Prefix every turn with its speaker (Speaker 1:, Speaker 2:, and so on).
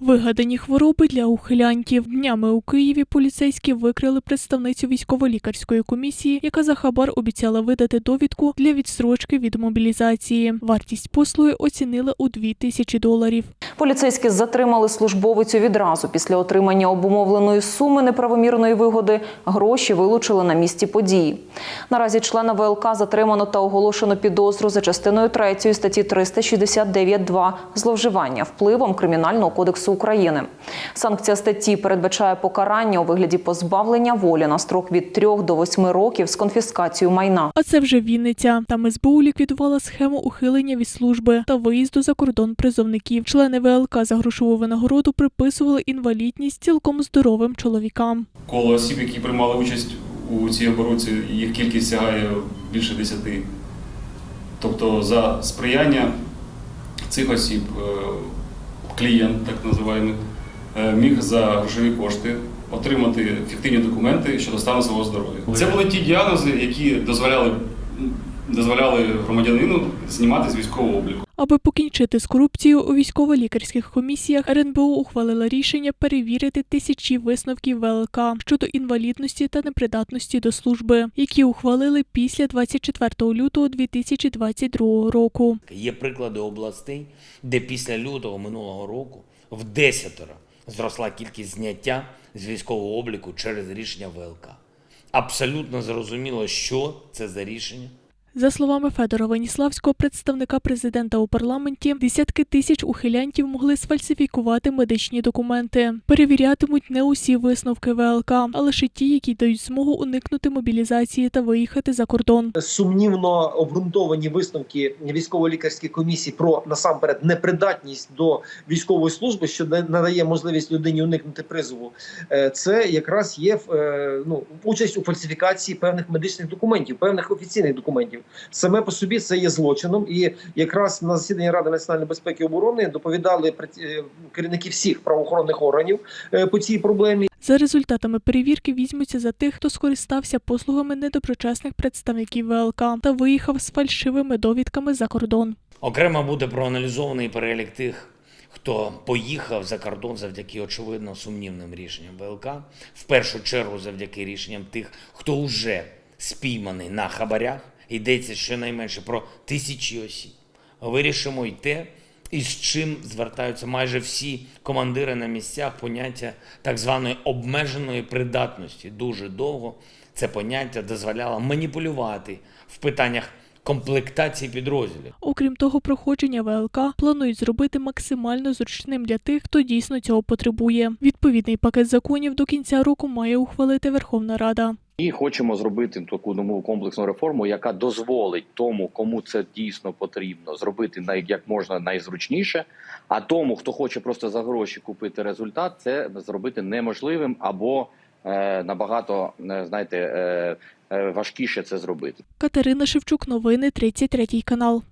Speaker 1: Вигадані хвороби для ухилянтів. Днями у Києві поліцейські викрили представницю військово-лікарської комісії, яка за хабар обіцяла видати довідку для відстрочки від мобілізації. Вартість послуги оцінили у 2 тисячі доларів.
Speaker 2: Поліцейські затримали службовицю відразу після отримання обумовленої суми неправомірної вигоди. Гроші вилучили на місці події. Наразі члена ВЛК затримано та оголошено підозру за частиною 3 статті 369.2 зловживання впливом Кримінального кодексу України. Санкція статті передбачає покарання у вигляді позбавлення волі на строк від 3 до 8 років з конфіскацією майна.
Speaker 1: А це вже Вінниця. Там СБУ ліквідувала схему ухилення від служби та виїзду за кордон призовників. Члени ВЛК за грошову винагороду приписували інвалідність цілком здоровим чоловікам.
Speaker 3: Коло осіб, які приймали участь у цій оборудці, їх кількість сягає більше десяти. Тобто за сприяння цих осіб е, клієнт, так називаємо, е, міг за грошові кошти отримати фіктивні документи щодо стану свого здоров'я. Це були ті діагнози, які дозволяли, дозволяли громадянину знімати з військового обліку.
Speaker 1: Аби покінчити з корупцією у військово-лікарських комісіях, РНБО ухвалила рішення перевірити тисячі висновків ВЛК щодо інвалідності та непридатності до служби, які ухвалили після 24 лютого 2022 року.
Speaker 4: Є приклади областей, де після лютого минулого року в десятеро зросла кількість зняття з військового обліку через рішення ВЛК. Абсолютно зрозуміло, що це за рішення.
Speaker 1: За словами Федора Веніславського, представника президента у парламенті, десятки тисяч ухилянтів могли сфальсифікувати медичні документи. Перевірятимуть не усі висновки ВЛК, а лише ті, які дають змогу уникнути мобілізації та виїхати за кордон.
Speaker 5: сумнівно обґрунтовані висновки військово-лікарської комісії про насамперед непридатність до військової служби, що да- надає можливість людині уникнути призову. Е, Це якраз є е, ну участь у фальсифікації певних медичних документів, певних офіційних документів. Саме по собі це є злочином, і якраз на засіданні Ради національної безпеки і оборони доповідали праці- е, керівники всіх правоохоронних органів е, по цій проблемі.
Speaker 1: За результатами перевірки візьмуться за тих, хто скористався послугами недоброчесних представників ВЛК та виїхав з фальшивими довідками за кордон.
Speaker 4: Окремо буде проаналізований перелік тих, хто поїхав за кордон завдяки очевидно сумнівним рішенням ВЛК. В першу чергу завдяки рішенням тих, хто вже спійманий на хабарях. Йдеться щонайменше про тисячі осіб. Вирішимо й те, із чим звертаються майже всі командири на місцях поняття так званої обмеженої придатності. Дуже довго це поняття дозволяло маніпулювати в питаннях комплектації підрозділів.
Speaker 1: Окрім того, проходження ВЛК планують зробити максимально зручним для тих, хто дійсно цього потребує. Відповідний пакет законів до кінця року має ухвалити Верховна Рада.
Speaker 6: І хочемо зробити таку нову комплексну реформу, яка дозволить тому, кому це дійсно потрібно, зробити най як можна найзручніше. А тому, хто хоче просто за гроші купити результат, це зробити неможливим або е, набагато е, знаєте, е, е, важкіше це зробити.
Speaker 1: Катерина Шевчук, новини 33 канал.